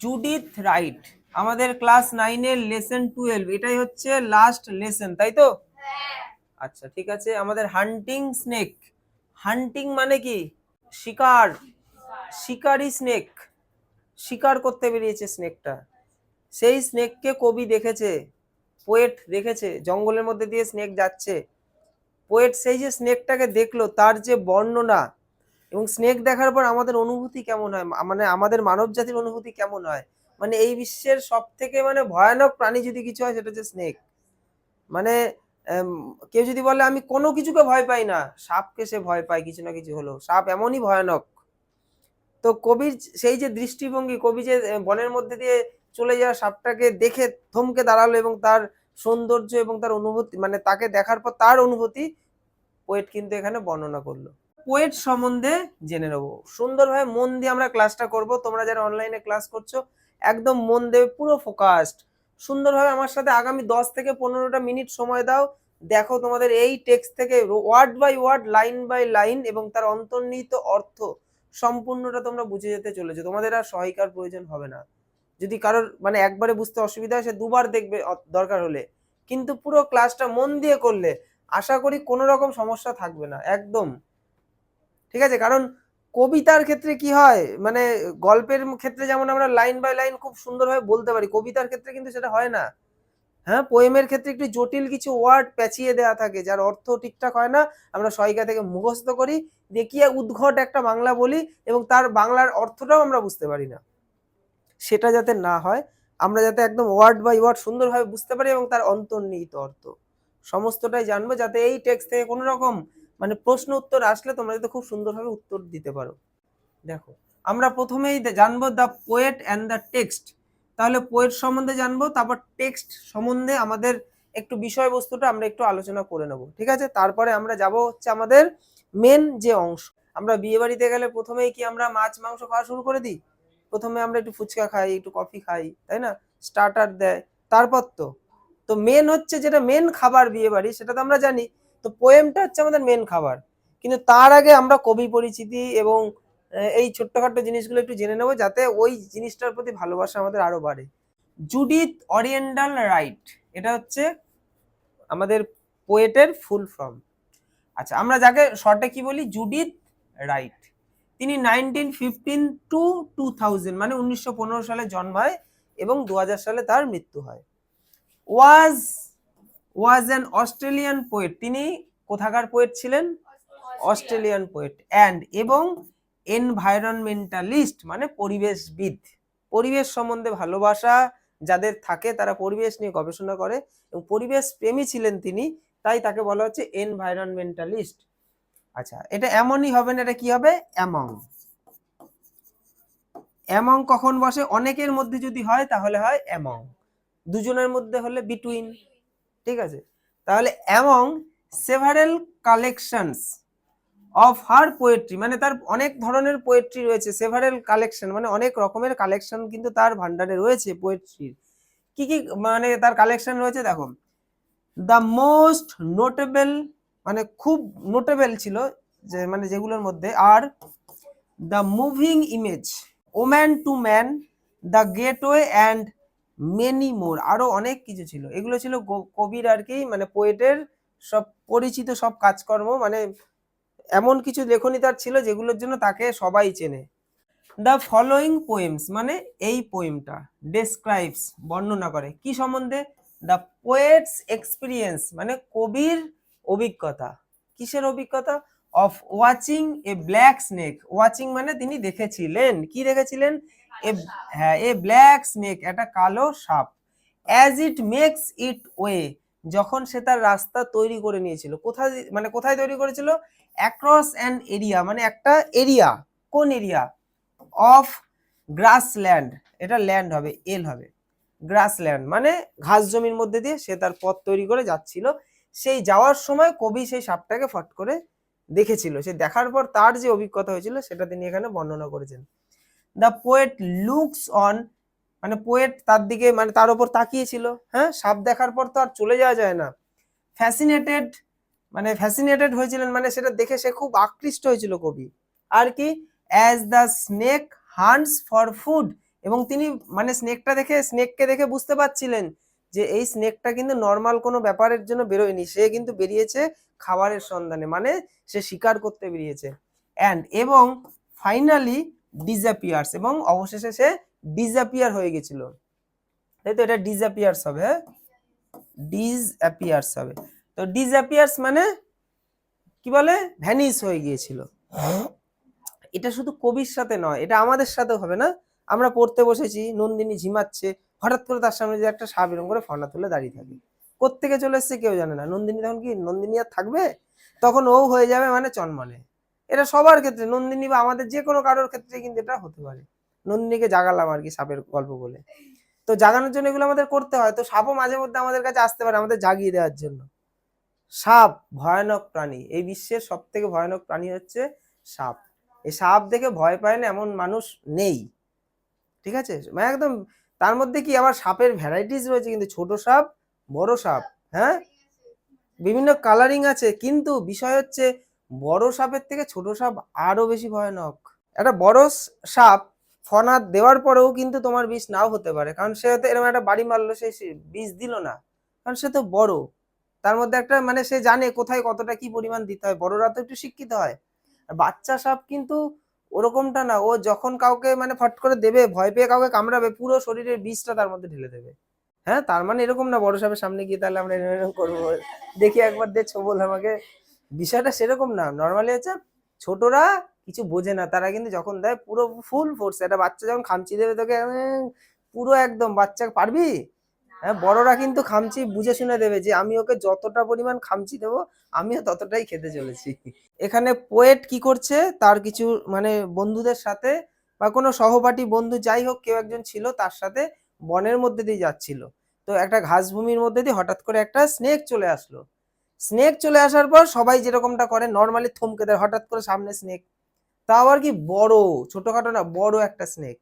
Judith Wright. আমাদের class নাইনের lesson twelve, এটাই হচ্ছে লাস্ট লেসন, তাই তো? আচ্ছা ঠিক আছে, আমাদের হান্টিং স্নেক। হান্টিং মানে কি? শিকার। শিকারি স্নেক। শিকার করতে বেরিয়েছে স্নেকটা। সেই স্নেককে কবি দেখেছে পোয়েট দেখেছে, জঙ্গলের মধ্যে দিয়ে স্নেক যাচ্ছে। পোয়েট সেই যে স্নেকটাকে দেখল, তার যে বর্ণনা এবং স্নেক দেখার পর আমাদের অনুভূতি কেমন হয়? মানে আমাদের মানব জাতির অনুভূতি কেমন হয়? মানে এই বিশ্বের সব থেকে মানে ভয়ানক প্রাণী যদি কিছু হয় সেটা হচ্ছে স্নেক। মানে কেউ যদি বলে আমি কোনো কিছুকে ভয় পাই না, সাপকে সে ভয় পায় কিছু না কিছু হলো সাপ এমনই ভয়ানক। তো কবির সেই যে দৃষ্টিভঙ্গি, কবি যে বনের মধ্যে দিয়ে চলে যাওয়া সাপটাকে দেখে থমকে দাঁড়াল এবং তার সৌন্দর্য এবং তার অনুভূতি মানে তাকে দেখার পর তার অনুভূতি পোয়েট কিন্তু এখানে বর্ণনা করল। পোয়েট সম্বন্ধে জেনে নেব। সুন্দরভাবে মন দিয়ে আমরা ক্লাসটা করব। তোমরা যারা অনলাইনে ক্লাস করছ, একদম মন দেবে পুরো ফোকাসড সুন্দরভাবে আমার সাথে আগামী দশ থেকে পনেরোটা মিনিট সময় দাও। দেখো তোমাদের এই টেক্সট থেকে word by word line by line এবং তার অন্তর্নিহিত অর্থ সম্পূর্ণটা তোমরা বুঝে যেতে চলেছো। তোমাদের আর সহায়িকার প্রয়োজন হবে না। যদি কারোর মানে একবারে বুঝতে অসুবিধা হয়, সে দুবার দেখবে দরকার হলে। কিন্তু পুরো ক্লাসটা মন দিয়ে করলে, আশা করি কোনো রকম সমস্যা থাকবে না। একদম। ঠিক আছে? কারণ কবিতার ক্ষেত্রে কি হয়? মানে গল্পের ক্ষেত্রে যেমন আমরা লাইন বাই লাইন খুব সুন্দরভাবে বলতে পারি, কবিতার ক্ষেত্রে কিন্তু সেটা হয় না। হ্যাঁ? পোয়েমের ক্ষেত্রে একটু জটিল কিছু ওয়ার্ড পেঁচিয়ে দেওয়া থাকে, যার অর্থ ঠিকঠাক হয় না। আমরা সহায়িকা থেকে মুখস্থ করি, দেখিয়ে উদ্ঘট একটা বাংলা বলি এবং তার বাংলার অর্থটাও আমরা বুঝতে পারি না। সেটা যাতে না হয়, আমরা যাতে একদম ওয়ার্ড বাই ওয়ার্ড সুন্দরভাবে বুঝতে পারি এবং তার অন্তর্নিহিত অর্থ। সমস্তটাই জানব যাতে এই টেক্সট থেকে কোনো রকম মানে প্রশ্ন উত্তর আসলে তোমরা যাতে খুব সুন্দরভাবে উত্তর দিতে পারো। দেখো, আমরা প্রথমেই জানব the poet and the text তাহলে পোয়েট সম্বন্ধে জানব, তারপর টেক্সট সম্বন্ধে আমাদের একটু বিষয়বস্তুটা আমরা একটু আলোচনা করে নেব, ঠিক আছে? তারপরে আমরা যাব হচ্ছে আমাদের মেন যে অংশ। আমরা বিয়ে বাড়িতে গেলে প্রথমেই কি আমরা মাছ, মাংস খাওয়া শুরু করে দিই? প্রথমে আমরা একটু ফুচকা খাই, একটু কফি খাই, তাই না? স্টার্টার দেয়। তারপর তো তো মেন হচ্ছে যেটা মেন খাবার বিয়ে বাড়ি, সেটা তো আমরা জানি। তো পোয়েমটা হচ্ছে আমাদের মেন খাবার। কিন্তু তার আগে আমরা কবি পরিচিতি এবং এই ছোট্টখাট্ট জিনিসগুলো একটু জেনে নেব যাতে ওই জিনিসটার প্রতি ভালোবাসা আমাদের আরও বাড়ে। জুডিথ অরিয়েন্টাল রাইট এটা হচ্ছে আমাদের পোয়েটের ফুল ফর্ম আচ্ছা আমরা যাকে শর্টে কি বলি? জুডিথ রাইট তিনি nineteen fifteen to two thousand মানে উনিশশো পনেরো সালে জন্মায় এবং দু হাজার সালে তার মৃত্যু হয়। Was was an Australian poet তিনি কোথাকার পোয়েট ছিলেন? অস্ট্রেলিয়ান পোয়েট অ্যান্ড এবং এনভায়রনমেন্টালিস্ট মানে পরিবেশবিদ। পরিবেশ সম্বন্ধে ভালোবাসা যাদের থাকে তারা পরিবেশ নিয়ে গবেষণা করে এবং পরিবেশ প্রেমী ছিলেন তিনি তাই তাকে বলা হচ্ছে এনভায়রনমেন্টালিস্ট আচ্ছা এটা এমনই হবে না এটা কি হবে? অ্যামং অ্যামং কখন বসে? অনেকের মধ্যে যদি হয় তাহলে হয় অ্যামং দুজনের মধ্যে হলে বিটুইন ঠিক আছে? তাহলে among several collections of her poetry মানে তার অনেক ধরনের পোয়েট্রি রয়েছে সেভারেল কালেকশন মানে অনেক রকমের কালেকশন কিন্তু তার ভান্ডারে রয়েছে পোয়েট্রির কি কি মানে তার কালেকশন রয়েছে দেখো দ্য মোস্ট নোটেবল মানে খুব নোটেবল ছিল যে মানে যেগুলোর মধ্যে আর the moving image woman to man the gateway and many more আরও অনেক কিছু ছিল। এগুলো ছিল কবির আর কি মানে পোয়েটের সব পরিচিত সব কাজকর্ম মানে এমন কিছু লেখনী তার ছিল যেগুলোর জন্য তাকে সবাই চেনে। দ্য ফলোয়িং পোয়েমস মানে এই পোয়েমটা ডেসক্রাইবস বর্ণনা করে। কি সম্বন্ধে? দ্য পোয়েটস এক্সপিরিয়েন্স মানে কবির অভিজ্ঞতা। কিসের অভিজ্ঞতা? Of watching a black snake watching মানে তিনি দেখেছিলেন। কি দেখেছিলেন? এ হ্যাঁ এ ব্ল্যাক স্নেক একটা কালো সাপ। As it makes it way যখন সে তার রাস্তা তৈরি করে নিয়েছিল। কোথায় মানে কোথায় তৈরি করেছিল? অ্যাক্রস অ্যান এরিয়া মানে একটা এরিয়া কোন এরিয়া অফ গ্রাসল্যান্ড এটা ল্যান্ড হবে এল হবে। গ্রাসল্যান্ড মানে ঘাস জমির মধ্যে দিয়ে সে তার পথ তৈরি করে যাচ্ছিল। সেই যাওয়ার সময় কবি সেই সাপটাকে ফট করে দেখেছিল। সে দেখার পর তার যে অভিজ্ঞতা হয়েছিল সেটা তিনি এখানে বর্ণনা করেছেন। দ্য পোয়েট লুকস অন মানে পোয়েট তার দিকে মানে তার উপর তাকিয়েছিল। হ্যাঁ সাপ দেখার পর তো আর চলে যাওয়া যায় না। ফ্যাসিনেটেড মানে ফ্যাসিনেটেড হয়েছিলেন মানে সেটা দেখে সে খুব আকৃষ্ট হয়েছিল কবি। আর কি? As the snake hunts for food এবং তিনি মানে স্নেকটা দেখে স্নেককে দেখে বুঝতে পারছিলেন যে এই স্নেকটা কিন্তু নর্মাল কোনো ব্যাপারের জন্য বেরোয়নি। সে কিন্তু বেরিয়েছে খাবারের সন্ধানে মানে সে শিকার করতে বেরিয়েছে। অ্যান্ড এবং ফাইনালি ডিসঅ্যাপিয়ার্স এবং অবশেষে সে ডিসঅ্যাপিয়ার হয়ে গেছিল। তাই তো এটা ডিসঅ্যাপিয়ার্স হবে হ্যাঁ? ডিসঅ্যাপিয়ার্স হবে। তো ডিসঅ্যাপিয়ার্স মানে কি বলে? ভ্যানিস হয়ে গিয়েছিল। এটা শুধু কবির সাথে নয়, এটা আমাদের সাথেও হবে না? আমরা পড়তে বসেছি, নন্দিনী ঝিমাচ্ছে হঠাৎ করে তার সামনে যে একটা সাপ করে ফনা তুলে দাঁড়িয়ে থাকে। কোত্থেকে চলে এসছে কেউ জানে না। নন্দিনী তখন কি, নন্দিনী আর থাকবে? তখন ও হয়ে যাবে মানে চনমনে। এটা সবার ক্ষেত্রে, নন্দিনী বা আমাদের যে কোনো কারোর ক্ষেত্রে কিন্তু এটা হতে পারে। নন্দিনীকে জাগালাম আর কি সাপের গল্প বলে। তো জাগানোর জন্য এগুলো আমাদের করতে হয়। তো সাপও মাঝে মধ্যে আমাদের কাছে আসতে পারে আমাদের জাগিয়ে দেওয়ার জন্য। সাপ ভয়ানক প্রাণী। এই বিশ্বের সব থেকে ভয়ানক প্রাণী হচ্ছে সাপ। এই সাপ দেখে ভয় পায় না এমন মানুষ নেই। ঠিক আছে? মানে একদম তার মধ্যে কি আবার সাপের ভ্যারাইটিস রয়েছে কিন্তু ছোট সাপ, বড় সাপ হ্যাঁ? বিভিন্ন কালারিং আছে, কিন্তু বিষয় হচ্ছে বড় সাপের থেকে ছোট সাপ আরও বেশি ভয়ানক। একটা বড় সাপ ফনা দেওয়ার পরেও কিন্তু তোমার বিষ নাও হতে পারে, কারণ সে হয়তো এরকম একটা বাড়ি মারলো সে বিষ দিল না, কারণ সে তো বড়। তার মধ্যে একটা মানে সে জানে কোথায় কতটা কি পরিমাণ দিতে হয়, বড়রা তো একটু শিক্ষিত হয়। আর বাচ্চা সাপ কিন্তু ওরকমটা না, ও যখন কাউকে মানে ফট করে দেবে, ভয় পেয়ে কাউকে কামড়াবে, পুরো শরীরের বিষটা তার মধ্যে ঢেলে দেবে। হ্যাঁ তার মানে এরকম না, বড় সাপের সামনে গিয়ে তাহলে আমরা এরকম করব। দেখি একবার দে ছবল আমাকে। বিষয়টা সেরকম না নর্মালি হচ্ছে ছোটরা কিছু বোঝে না, তারা কিন্তু যখন দেয় পুরো ফুল ফোর্স একটা বাচ্চা যখন খামচি দেবে তোকে পুরো একদম বাচ্চা, পারবি? হ্যাঁ বড়রা কিন্তু খামচি বুঝে শুনে দেবে যে আমি ওকে যতটা পরিমাণ খামচি দেবো, আমিও ততটাই খেতে চলেছি। এখানে পোয়েট কি করছে? তার কিছু মানে বন্ধুদের সাথে বা কোনো সহপাঠী বন্ধু যাই হোক, কেউ একজন ছিল তার সাথে বনের মধ্যে দিয়ে যাচ্ছিল। তো একটা ঘাসভূমির মধ্যে দিয়ে হঠাৎ করে একটা স্নেক চলে আসলো। স্নেক চলে আসার পর সবাই যেরকমটা করে নর্মালি থমকে দেয়, হঠাৎ করে সামনে স্নেক তা আবার কি বড়, ছোটখাটো না, বড় একটা স্নেক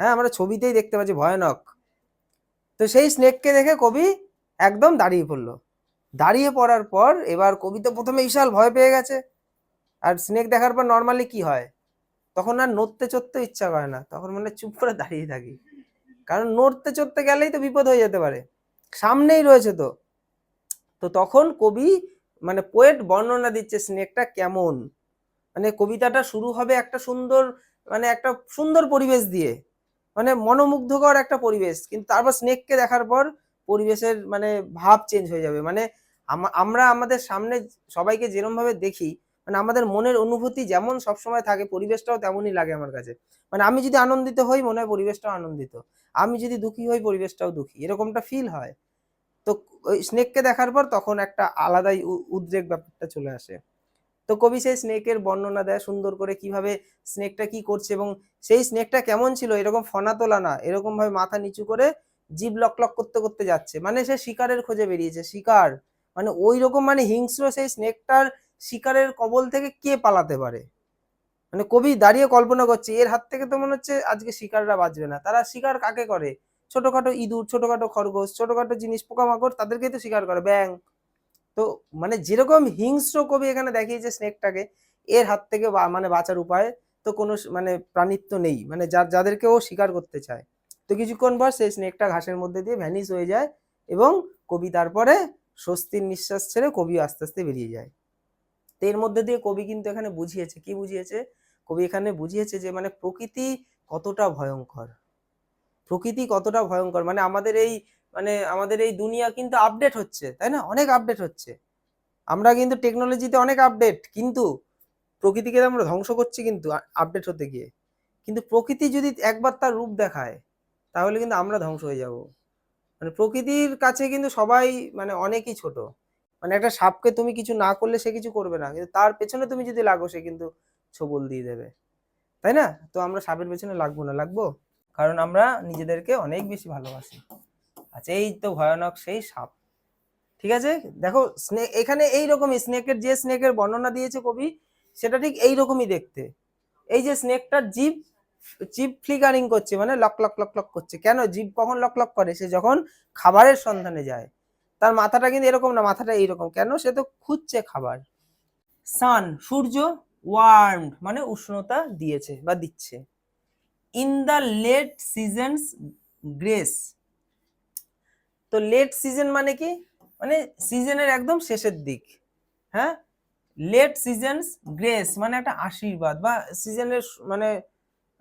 হ্যাঁ আমরা ছবিতেই দেখতে পাচ্ছি, ভয়ানক। তো সেই স্নেককে দেখে কবি একদম দাঁড়িয়ে পড়ল। দাঁড়িয়ে পড়ার পর এবার কবি তো প্রথমে বিশাল ভয় পেয়ে গেছে। আর স্নেক দেখার পর নর্মালি কি হয়? তখন আর নড়তে চড়তে ইচ্ছা করে না। তখন মানে চুপ করে দাঁড়িয়ে থাকি। কারণ নড়তে চড়তে গেলেই তো বিপদ হয়ে যেতে পারে। সামনেই রয়েছে তো। তো তখন কবি মানে পোয়েট বর্ণনা দিচ্ছে স্নেকটা কেমন? মানে কবিতাটা শুরু হবে একটা সুন্দর মানে একটা সুন্দর পরিবেশ দিয়ে। মানে মনোমুগ্ধকর একটা পরিবেশ। কিন্তু তারপর স্নেককে দেখার পর পরিবেশের মানে ভাব চেঞ্জ হয়ে যাবে। মানে আমরা আমাদের সামনে সবাইকে যেরকম ভাবে দেখি মানে আমাদের মনের অনুভূতি যেমন সবসময় থাকে, পরিবেশটাও তেমনই লাগে আমার কাছে। মানে আমি যদি আনন্দিত হই, মনে হয় পরিবেশটাও আনন্দিত। আমি যদি দুঃখী হই, পরিবেশটাও দুঃখী। এরকমটা ফিল হয়। তো স্নেককে দেখার পর তখন একটা আলাদাই উদ্রেক ব্যাপারটা চলে আসে। তো কবি সেই স্নেকের বর্ণনা দেয়, সুন্দর করে কীভাবে স্নেকটা কি করছে এবং সেই স্নেকটা কেমন ছিল? এরকম ফনা তোলা না এরকম ভাবে মাথা নিচু করে জিভ লক লক করতে করতে যাচ্ছে। মানে সে শিকারের খোঁজে বেরিয়েছে, শিকার। মানে ওই রকম মানে হিংস্র সেই স্নেকটার শিকারের কবল থেকে কে পালাতে পারে? মানে কবি দাঁড়িয়ে কল্পনা করছে, এর হাত থেকে তো মনে হচ্ছে আজকে শিকাররা বাঁচবে না। তারা শিকার কাকে করে? ছোটখাটো ইঁদুর, ছোটখাটো খরগোশ, ছোটখাটো জিনিস পোকামাকড়, তাদেরকেই তো শিকার করে। ব্যাং তো মানে যেরকম হিংস্র কবি এখানে দেখিয়েছে স্নেকটাকে, এর হাত থেকে মানে বাঁচার উপায় তো কোনো মানে প্রাণিত্ব নেই। মানে যার যাদেরকে ও শিকার করতে চায়। তো কিছুক্ষণ পর সেই স্নেকটা ঘাসের মধ্যে দিয়ে ভ্যানিশ হয়ে যায় এবং কবি তারপরে স্বস্তির নিঃশ্বাস ছেড়ে কবি আস্তে আস্তে বেরিয়ে যায়। তো এর মধ্যে দিয়ে কবি কিন্তু এখানে বুঝিয়েছে। কি বুঝিয়েছে? কবি এখানে বুঝিয়েছে যে মানে প্রকৃতি কতটা ভয়ঙ্কর। প্রকৃতি কতটা ভয়ঙ্কর। মানে আমাদের এই মানে আমাদের এই দুনিয়া কিন্তু আপডেট হচ্ছে, তাই না? অনেক আপডেট হচ্ছে। আমরা কিন্তু টেকনোলজিতে অনেক আপডেট কিন্তু প্রকৃতিকে আমরা ধ্বংস করছি কিন্তু আপডেট হতে গিয়ে। কিন্তু প্রকৃতি যদি একবার তার রূপ দেখায়, তাহলে কিন্তু আমরা ধ্বংস হয়ে যাব। মানে প্রকৃতির কাছে কিন্তু সবাই মানে অনেকই ছোট। মানে একটা সাপকে তুমি কিছু না করলে সে কিছু করবে না। কিন্তু তার পেছনে তুমি যদি লাগো, সে কিন্তু ছবল দিয়ে দেবে। তাই না? তো আমরা সাপের পেছনে লাগবো না, লাগবো? কারণ আমরা নিজেদেরকে অনেক বেশি ভালোবাসি। আচ্ছা এই তো ভয়ানক সেই সাপ। ঠিক আছে? দেখো স্নেক এখানে এই রকমই স্নেকের যে স্নেকের বর্ণনা দিয়েছে কবি, সেটা ঠিক এই রকমই দেখতে। এই যে স্নেকটার জিভ জিভ ফ্লিকারিং করছে মানে লক লক লক লক করছে। কেন? জিভ কখন লক লক করে? সে যখন খাবারের সন্ধানে যায়। তার মাথাটা কিন্তু এরকম না, মাথাটা এইরকম। কেন? সে তো খুঁজছে খাবার। সান, সূর্য ওয়ার্ম মানে উষ্ণতা দিয়েছে বা দিচ্ছে। In the late seasons grace তো লেট সিজন মানে কি? মানে সিজনের একদম শেষের দিক। হ্যাঁ? লেট সিজনস গ্রেস মানে একটা আশীর্বাদ বা সিজনের মানে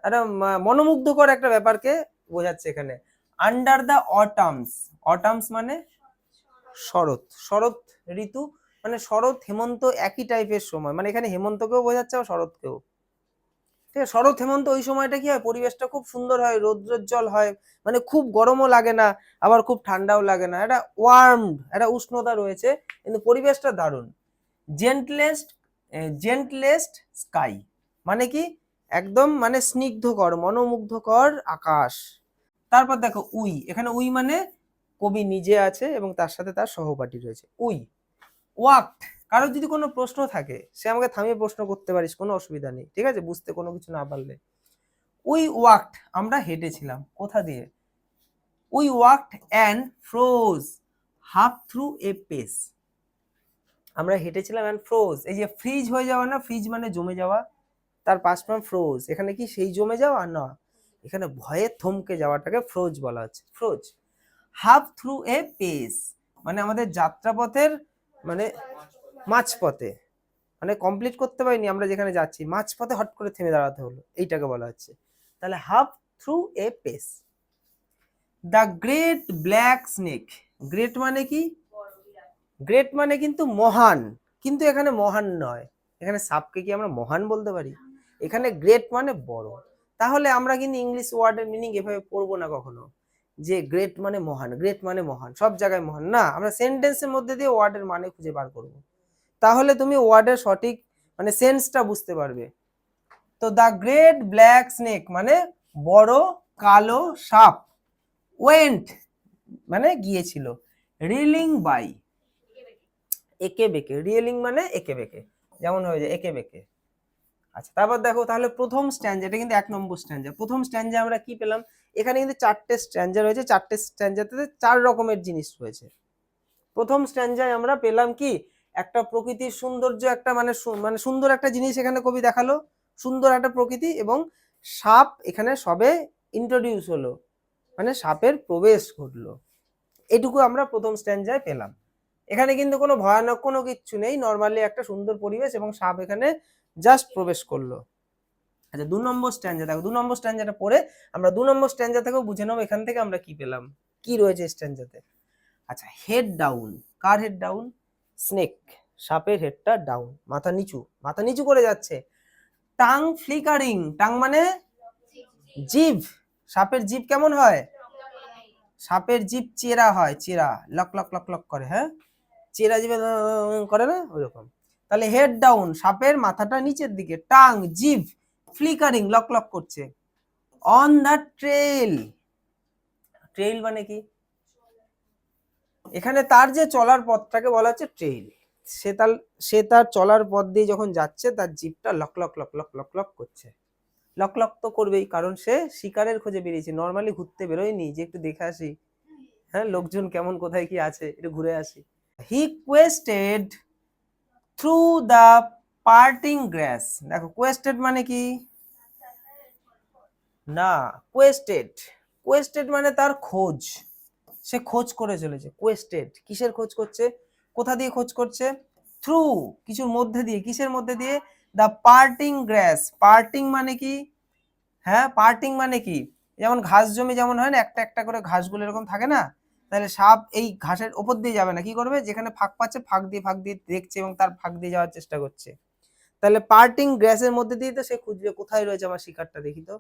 একটা মনোমুগ্ধকর একটা ব্যাপারকে বোঝাচ্ছে এখানে। আন্ডার দ্য অটামস অটামস মানে শরৎ শরৎ ঋতু মানে শরৎ, হেমন্ত একই টাইপের সময়। মানে এখানে হেমন্তকেও বোঝাচ্ছে আর শরৎকেও। ঠিক আছে, শরৎ, হেমন্ত ওই সময়টা কি হয়? পরিবেশটা খুব সুন্দর হয় রৌদ্রোজ্জ্বল হয় মানে খুব গরমও লাগে না, আবার খুব ঠান্ডাও লাগে না। একটা ওয়ার্ম একটা উষ্ণতা রয়েছে, কিন্তু পরিবেশটা দারুণ। জেন্টলেস্ট জেন্টলেস্ট স্কাই মানে কি? একদম মানে স্নিগ্ধকর, মনোমুগ্ধকর আকাশ। তারপর দেখো, উই, এখানে উই মানে কবি নিজে আছে এবং তার সাথে তার সহপাঠী রয়েছে। উই ওয়াক্ট কারোর যদি কোনো প্রশ্ন থাকে, সে আমাকে থামিয়ে প্রশ্ন করতে পারিস, কোনো অসুবিধা নেই, ঠিক আছে? বুঝতে কোনো কিছু না পারলে। উই ওয়াক্ট আমরা হেঁটেছিলাম, কোথা দিয়ে? We walked and froze half through a pace আমরা হেঁটেছিলাম অ্যান্ড ফ্রোজ এই যে ফ্রিজ হয়ে যাওয়া না ফ্রিজ মানে জমে যাওয়া, তার পাশ পাম ফ্রোজ এখানে কি সেই জমে যাওয়া? না, এখানে ভয়ে থমকে যাওয়াটাকে ফ্রোজ বলা হচ্ছে froze half through a pace মানে আমাদের যাত্রাপথের মানে মাঝপথে। মানে কমপ্লিট করতে পারিনি আমরা যেখানে যাচ্ছি, মাঝপথে হট করে থেমে দাঁড়াতে হলো, এইটাকে বলা হচ্ছে। তাহলে half through a pace. The great black snake. Great মানে কি? গ্রেট মানে কিন্তু মহান, কিন্তু এখানে মহান নয়। এখানে সাপকে কি আমরা মহান বলতে পারি? এখানে গ্রেট মানে বড়। তাহলে আমরা কিন্তু ইংলিশ ওয়ার্ডের মিনিং এভাবে পড়ব না কখনো। যে গ্রেট মানে মহান, গ্রেট মানে মহান, সব জায়গায় মহান। না, আমরা সেন্টেন্সের মধ্যে দিয়ে ওয়ার্ডের মানে খুঁজে বার করব। তাহলে তুমি ওয়ার্ডের সঠিক মানে সেন্সটা বুঝতে পারবে। তো দ্য গ্রেট ব্ল্যাক স্নেক মানে বড় কালো সাপ, ওয়েন্ট মানে গিয়েছিল। রিলিং বাই, একে বেঁকে রিয়েলিং মানে একে বেঁকে, যেমন হয়ে যায় একে বেঁকে। আচ্ছা তারপর দেখো তাহলে প্রথম স্ট্যান্ড এটা কিন্তু এক নম্বর স্ট্যান্ডার প্রথম স্ট্যান্ডে আমরা কি পেলাম? এখানে কিন্তু চারটে স্ট্যান্ডার রয়েছে, চারটে স্ট্যান্ডারতে চার রকমের জিনিস রয়েছে। প্রথম স্ট্যান্ডায় আমরা পেলাম কি? একটা প্রকৃতির সৌন্দর্য একটা মানে মানে সুন্দর একটা জিনিস এখানে কবি দেখাল। সুন্দর একটা প্রকৃতি এবং সাপ এখানে সবে ইন্ট্রোডিউস হলো। মানে সাপের প্রবেশ ঘটলো। এটুকু আমরা প্রথম স্ট্যান্ডায় পেলাম। এখানে কিন্তু কোনো ভয়ানক কোনো কিচ্ছু নেই। নর্মালি একটা সুন্দর পরিবেশ এবং সাপ এখানে জাস্ট প্রবেশ করল। আচ্ছা দু নম্বর স্ট্যান্ডা দেখো, দু নম্বর স্ট্যান্ডাটা পড়ে আমরা দু নম্বর স্ট্যান্ডা থেকেও বুঝে নেব এখান থেকে আমরা কি পেলাম। কি রয়েছে স্ট্যান্ডাতে আচ্ছা হেড ডাউন কার হেড ডাউন স্নেক সাপের হেডটা ডাউন মাথা নিচু মাথা নিচু করে যাচ্ছে। টাং ফ্লিকারিং, টাং মানে জিভ সাপের জিভ কেমন হয়? সাপের জিভ চেরা হয়, চেরা, লক লক লক লক করে হ্যাঁ? চেরা জিভে করে না? ওইরকম। তাহলে হেড ডাউন সাপের মাথাটা নিচের দিকে, টাং জিভ ফ্লিকারিং, লক লক করছে। অন দ্য ট্রেল ট্রেইল মানে কি? এখানে তার যে চলার পথটাকে বলা হচ্ছে ট্রেইল সে তার সে তার চলার পথ দিয়ে যখন যাচ্ছে, তার জিভটা লক lock lock lock lock lock করছে। লক লক তো করবেই, কারণ সে শিকারের খোঁজে বেরিয়েছে। নর্মালি ঘুরতে বেরোয়নি, যে একটু দেখে আসি। হ্যাঁ লোকজন কেমন, কোথায় কি আছে, একটু ঘুরে আসি। He quested through the parting grass দেখো কোয়েস্টেড মানে কি? না কোয়েস্টেড কোয়েস্টেড মানে তার খোঁজ। সে খোঁজ করে চলেছে কোয়েস্টেড কিসের খোঁজ করছে? কোথা দিয়ে খোঁজ করছে? থ্রু কিছুর মধ্যে দিয়ে। কিসের মধ্যে দিয়ে? দ্য পার্টিং গ্রাস পার্টিং মানে কি? হ্যাঁ পার্টিং মানে কি? যেমন ঘাস জমি যেমন হয় না, একটা একটা করে ঘাসগুলো এরকম থাকে না? তাহলে সাপ এই ঘাসের ওপর দিয়ে যাবে না। কি করবে? যেখানে ফাঁক পাচ্ছে, ফাঁক দিয়ে ফাঁক দিয়ে দেখছে এবং তার ফাঁক দিয়ে যাওয়ার চেষ্টা করছে। তাহলে পার্টিং গ্রাসের মধ্যে দিয়ে তো সে খুঁজবে। কোথায় রয়েছে আমার শিকারটা? দেখি তো।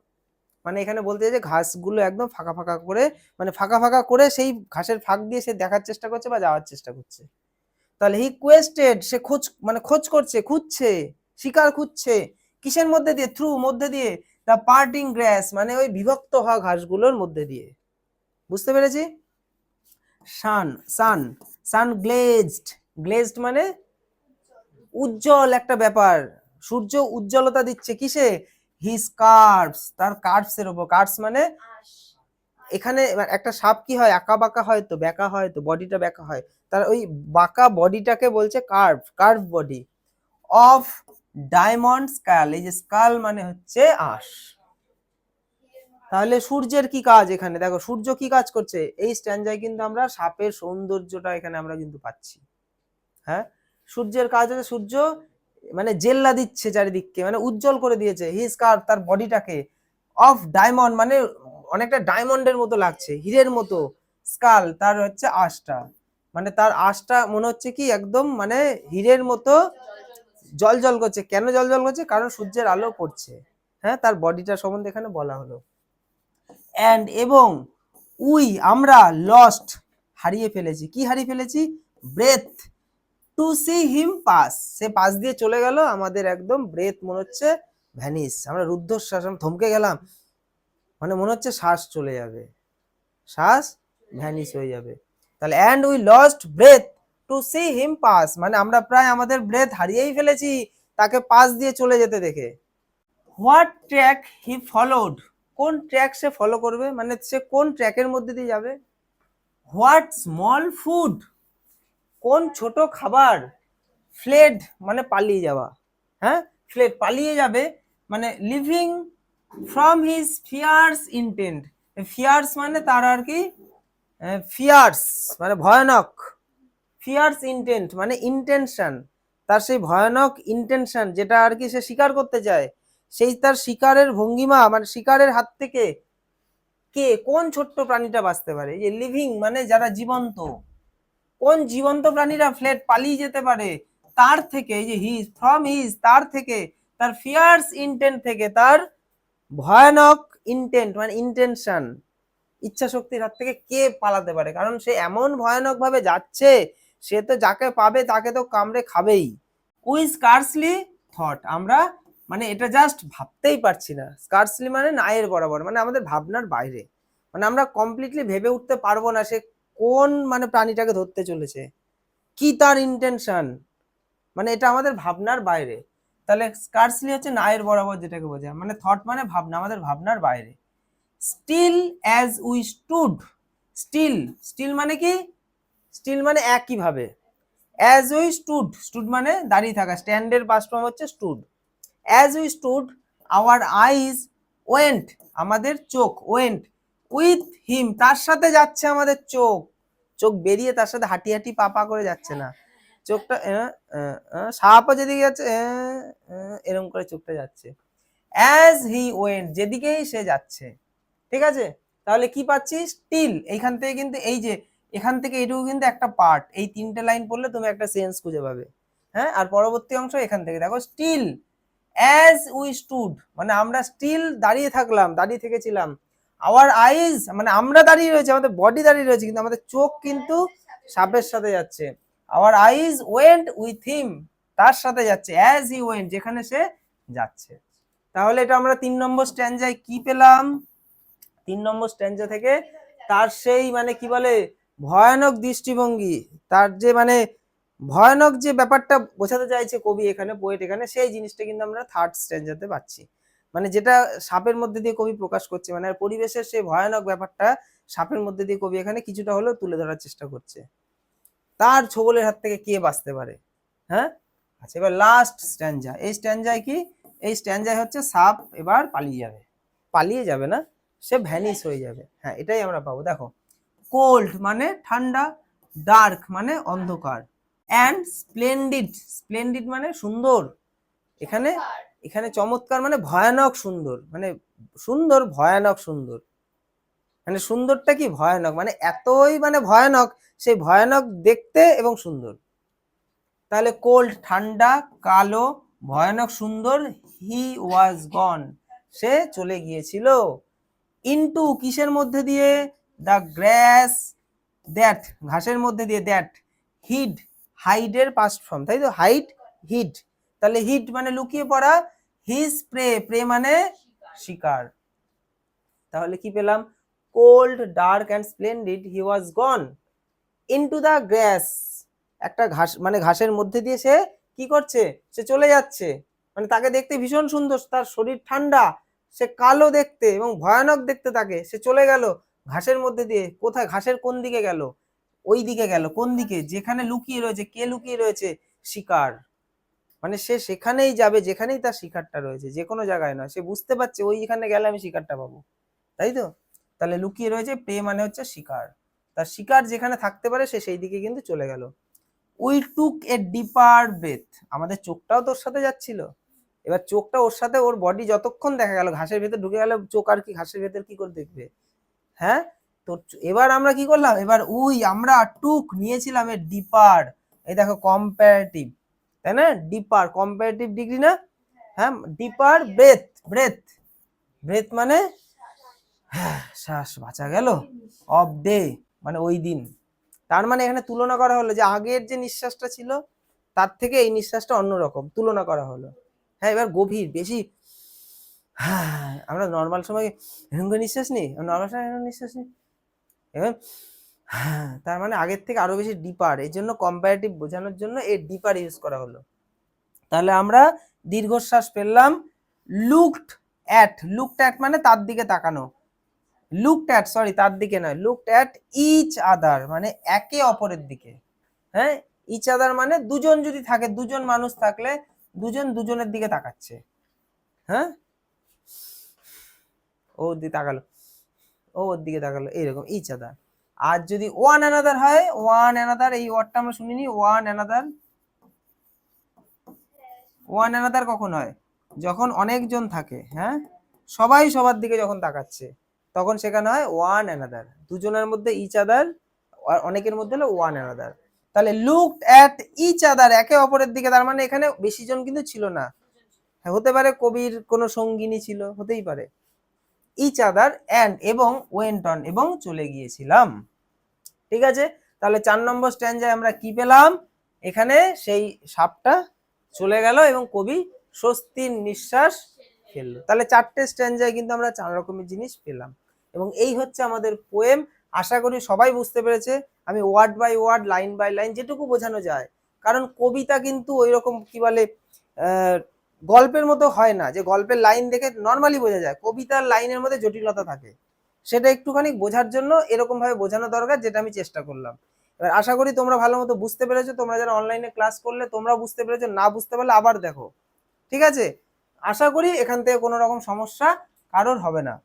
মানে এখানে বলতে যে ঘাসগুলো একদম ফাঁকা ফাঁকা করে মানে ফাঁকা ফাঁকা করে সেই ঘাসের ফাঁক দিয়ে সে দেখার চেষ্টা করছে বা যাওয়ার চেষ্টা করছে। তাহলে হি কোয়েস্টেড সে খোঁজ মানে খোঁজ করছে, খুঁজছে, শিকার খুঁজছে, কিসের মধ্যে দিয়ে? থ্রু মধ্যে দিয়ে? দ্য পার্টিং গ্রাস মানে ওই বিভক্ত হওয়া ঘাসগুলোর মধ্যে দিয়ে। বুঝতে পেরেছি? সান সান সান গ্লেজড গ্লেজড মানে উজ্জ্বল একটা ব্যাপার। সূর্য উজ্জ্বলতা দিচ্ছে কিসে? হিস কার্ভস তার কার্ভস এর উপর। কার্ভস মানে? এখানে একটা সাপ কি হয়? আঁকা বাঁকা হয় তো ব্যাকা হয় তো বডিটা ব্যাকা হয়। তার ওই বাঁকা বডিটাকে বলছে curve curve body of diamond skull এই যে স্কাল মানে হচ্ছে আশ। তাহলে সূর্যের কি কাজ এখানে? দেখো সূর্য কি কাজ করছে? এই স্ট্যান্ডায় কিন্তু আমরা সাপের সৌন্দর্যটা এখানে আমরা কিন্তু পাচ্ছি। হ্যাঁ? সূর্যের কাজ হচ্ছে সূর্য মানে জেল্লা দিচ্ছে চারিদিককে মানে উজ্জ্বল করে দিয়েছে। হিজ কার তার বডিটাকে অফ ডায়মন্ড মানে অনেকটা ডায়মন্ডের মতো লাগছে, হীরের মতো। স্কাল তার হচ্ছে আশটা। মানে তার আশটা মনে হচ্ছে কি একদম মানে হীরের মতো জল জল করছে। কেন জল জল করছে? কারণ সূর্যের আলো পড়ছে। হ্যাঁ তার বডিটা সম্বন্ধে এখানে বলা হলো। অ্যান্ড এবং উই, আমরা লস্ট হারিয়ে ফেলেছি। কি হারিয়ে ফেলেছি? Breath to see him pass সে পাশ দিয়ে চলে গেল, আমাদের একদম ব্রেথ মনে হচ্ছে ভ্যানিস আমরা রুদ্ধশ্বাস থমকে গেলাম। মানে মনে হচ্ছে শ্বাস চলে যাবে। শ্বাস ভ্যানিস হয়ে যাবে। তাহলে and we lost breath to see him pass মানে আমরা প্রায় আমাদের ব্রেথ হারিয়েই ফেলেছি, তাকে পাস দিয়ে চলে যেতে দেখে। হোয়াট ট্র্যাক হি ফলোড কোন ট্র্যাক সে ফলো করবে? মানে সে কোন ট্র্যাকের মধ্যে দিয়ে যাবে? হোয়াট স্মল ফুড কোন ছোট খাবার ফ্লেড মানে পালিয়ে যাওয়া? হ্যাঁ? ফ্লেড পালিয়ে যাবে মানে living from his fierce intent fierce মানে তার আর কি? ফিয়ার্স মানে ভয়ানক। ফিয়ার্স ইন্টেন্ট মানে ইন্টেনশন তার সেই ভয়ানক ইন্টেনশন যেটা আর কি সে স্বীকার করতে চায়, সেই তার শিকারের ভঙ্গিমা মানে শিকারের হাত থেকে কে কোন ছোট্ট প্রাণীটা বাঁচতে পারে? যে লিভিং মানে যারা জীবন্ত। কোন জীবন্ত প্রাণীরা ফ্লেট পালিয়ে যেতে পারে? তার থেকে, এই যে হিজ ফ্রম হিজ তার থেকে, তার ফিয়ার্স ইন্টেন্ট থেকে, তার ভয়ানক ইন্টেন্ট মানে ইন্টেনশন ইচ্ছা শক্তির হাত থেকে কে পালাতে পারে? কারণ সে এমন ভয়ানক ভাবে যাচ্ছে, সে তো যাকে পাবে তাকে তো কামড়ে খাবেই। উই স্কার্সলি থট আমরা মানে এটা জাস্ট ভাবতেই পারছি না। স্কার্সলি মানে নায়ের বরাবর মানে আমাদের ভাবনার বাইরে। মানে আমরা কমপ্লিটলি ভেবে উঠতে পারব না সে কোন মানে প্রাণীটাকে ধরতে চলেছে? কি তার ইন্টেনশন মানে এটা আমাদের ভাবনার বাইরে। তাহলে স্কার্সলি হচ্ছে নায়ের বরাবর যেটাকে বোঝায়। মানে থট মানে ভাবনা, আমাদের ভাবনার বাইরে। Still as we stood still still মানে কি? স্টিল মানে একইভাবে। অ্যাজ উই স্টুড স্টুড মানে দাঁড়িয়ে থাকা স্ট্যান্ডের পাস্ট ফর্ম হচ্ছে stood as we stood our eyes went আমাদের চোখ ওয়েন্ট উইথ হিম তার সাথে যাচ্ছে আমাদের চোখ। চোখ বেরিয়ে তার সাথে হাঁটি হাঁটি পা পা করে যাচ্ছে না। চোখটা সাপও যেদিকে যাচ্ছে এরম করে চোখটা যাচ্ছে। অ্যাজ হি ওয়েন্ট যেদিকেই সে যাচ্ছে। ঠিক আছে? তাহলে কি পাচ্ছি স্টিল এইখান থেকে কিন্তু এই যে, এখান থেকে এইটুকু কিন্তু একটা পার্ট এই তিনটে লাইন পড়লে তুমি একটা সেন্স খুঁজে পাবে। হ্যাঁ? আর পরবর্তী অংশ এখান থেকে। দেখো স্টিল অ্যাজ উই স্টুড মানে আমরা স্টিল দাঁড়িয়ে থাকলাম, দাঁড়িয়ে থেকেছিলাম। আওয়ার আইজ মানে আমরা দাঁড়িয়ে রয়েছে, আমাদের বডি দাঁড়িয়ে রয়েছে, কিন্তু আমাদের চোখ কিন্তু সাপের সাথে যাচ্ছে। Our eyes went with him তার সাথে যাচ্ছে অ্যাজ হি ওয়েন্ট যেখানে সে যাচ্ছে। তাহলে এটা আমরা তিন নম্বর স্ট্যান্ডায় কি পেলাম? তিন নম্বর স্ট্যান্ডা থেকে তার সেই মানে কি বলে, ভয়ানক দৃষ্টিভঙ্গি, তার যে মানে ভয়ানক যে ব্যাপারটা বোঝাতে চাইছে কবি এখানে পোয়েট এখানে, সেই জিনিসটা কিন্তু আমরা থার্ড স্ট্যান্ডাতে পাচ্ছি। মানে যেটা সাপের মধ্যে দিয়ে কবি প্রকাশ করছে মানে পরিবেশের সেই ভয়ানক ব্যাপারটা সাপের মধ্যে দিয়ে কবি এখানে কিছুটা হলেও তুলে ধরার চেষ্টা করছে। তার ছবলের হাত থেকে কে বাঁচতে পারে? হ্যাঁ? আচ্ছা এবার লাস্ট স্ট্যান্ডা এই স্ট্যান্ডায় কি? এই স্ট্যান্ডায় হচ্ছে সাপ এবার পালিয়ে যাবে। পালিয়ে যাবে না, সে ভ্যানিশ হয়ে যাবে। হ্যাঁ এটাই আমরা পাবো। দেখো কোল্ড মানে ঠান্ডা ডার্ক মানে অন্ধকার। অ্যান্ড স্প্লেন্ডিড স্প্লেন্ডিড মানে সুন্দর। এখানে এখানে চমৎকার মানে ভয়ানক সুন্দর মানে সুন্দর, ভয়ানক সুন্দর। মানে সুন্দরটা কি ভয়ানক? মানে এতই মানে ভয়ানক, সেই ভয়ানক দেখতে এবং সুন্দর। তাহলে কোল্ড ঠান্ডা, কালো, ভয়ানক, সুন্দর হি ওয়াজ গন সে চলে গিয়েছিল। ইনটু কিসের মধ্যে দিয়ে? দ্য গ্রাস দ্যাট ঘাসের মধ্যে দিয়ে দ্যাট হিড হাইডের পাস্ট ফর্ম তাই তো? হাইড হিড তাহলে হিট মানে লুকিয়ে পড়া হিজ প্রে প্রে মানে শিকার। তাহলে কি পেলাম? Cold dark and splendid he was gone into the grass একটা ঘাস মানে ঘাসের মধ্যে দিয়ে সে কি করছে? সে চলে যাচ্ছে। মানে তাকে দেখতে ভীষণ সুন্দর, তার শরীর ঠান্ডা, সে কালো দেখতে এবং ভয়ানক দেখতে তাকে। সে চলে গেল ঘাসের মধ্যে দিয়ে। কোথায়? ঘাসের কোন দিকে গেল? ওই দিকে গেল, কোন দিকে? যেখানে লুকিয়ে রয়েছে, কে লুকিয়ে রয়েছে? শিকার। মানে সে সেখানেই যাবে, যেখানেই তার শিকারটা রয়েছে, যে কোনো জায়গায় নয়। সে বুঝতে পারছে, ওইখানে গেলে আমি শিকারটা পাবো। তাই তো? তাহলে লুকিয়ে রয়েছে প্রে মানে হচ্ছে শিকার। তার শিকার যেখানে থাকতে পারে, সে সেই দিকে কিন্তু চলে গেল। We took a deeper breath. আমাদের চোখটাও তোর সাথে যাচ্ছিল। এবার চোখটা ওর সাথে, ওর বডি যতক্ষণ দেখা গেল, ঘাসের ভেতর ঢুকে গেলে চোখ আর কি ঘাসের ভেতর কি করে দেখবে? হ্যাঁ? তো এবার আমরা কি করলাম? এবার উই, আমরা টুক নিয়েছিলাম এ ডিপার। এই দেখো কম্পারেটিভ তাই না? ডিপার কম্পারেটিভ ডিগ্রি না? হ্যাঁ ডিপার ব্রেথ ব্রেথ ব্রেথ মানে হ্যাঁ, শ্বাস বাঁচা গেল। অফ ডে মানে ওই দিন। তার মানে এখানে তুলনা করা হলো যে আগের যে নিঃশ্বাসটা ছিল তার থেকে এই নিঃশ্বাসটা অন্যরকম তুলনা করা হলো। হ্যাঁ এবার গভীর বেশি। হ্যাঁ আমরা নর্মাল সময় এরকম নিঃশ্বাস নিই নর্মাল সময় এরকম নিঃশ্বাস নিই। এবার হ্যাঁ তার মানে আগের থেকে আরও বেশি ডিপার এই জন্য কম্পারেটিভ বোঝানোর জন্য এই ডিপার ইউজ করা হলো। তাহলে আমরা দীর্ঘশ্বাস ফেললাম লুকড অ্যাট লুকড অ্যাট মানে তার দিকে তাকানো। লুকড অ্যাট সরি তার দিকে নয় লুকড অ্যাট ইচ আদার মানে একে অপরের দিকে। হ্যাঁ ইচ আদার মানে দুজন যদি থাকে, দুজন মানুষ থাকলে দুজন দুজনের দিকে তাকাচ্ছে। হ্যাঁ? ও দিকে তাকালো। ও ওর দিকে তাকালো, এইরকম ইচ আদার আর যদি ওয়ান অ্যানাদার হয় ওয়ান অ্যানাদার এই ওয়ার্ডটা আমরা শুনিনি ওয়ান অ্যানাদার ওয়ান অ্যানাদার কখন হয়? যখন অনেকজন থাকে হ্যাঁ? সবাই সবার দিকে যখন তাকাচ্ছে তখন সেখানে হয় ওয়ান অ্যানাদার দুজনের মধ্যে ইচ আদার অনেকের মধ্যে হলো ওয়ান অ্যানাদার তাহলে লুক অ্যাট ইচ আদার একে অপরের দিকে তার মানে এখানে বেশি জন কিন্তু ছিল না। হ্যাঁ, হতে পারে কবির কোনো সঙ্গিনী ছিল হতেই পারে। ইচ আদার অ্যান্ড এবং ওয়েন্ট অন এবং চলে গিয়েছিলাম। ঠিক আছে? তাহলে চার নম্বর স্ট্যান্ডায় আমরা কি পেলাম? এখানে সেই সাপটা চলে গেল এবং কবি স্বস্তির নিঃশ্বাস ফেলল। তাহলে চারটে স্ট্যান্ডায় কিন্তু আমরা চার রকমের জিনিস পেলাম। এবং এই হচ্ছে আমাদের পোয়েম আশা করি সবাই বুঝতে পেরেছে। আমি word by word line by line যেটুকু বোঝানো যায়। কারণ কবিতা কিন্তু ওই রকম কি বলে গল্পের মতো হয় না, যে গল্পের লাইন দেখে নর্মালি বোঝা যায়, কবিতার লাইনের মধ্যে জটিলতা থাকে। সেটা একটুখানি বোঝার জন্য এরকমভাবে বোঝানো দরকার, যেটা আমি চেষ্টা করলাম। এবার আশা করি তোমরা ভালো মতো বুঝতে পেরেছ, তোমরা যারা অনলাইনে ক্লাস করলে তোমরা বুঝতে পেরেছ, না বুঝতে পারলে আবার দেখো। ঠিক আছে? আশা করি এখান থেকে কোনো রকম সমস্যা কারোর হবে না।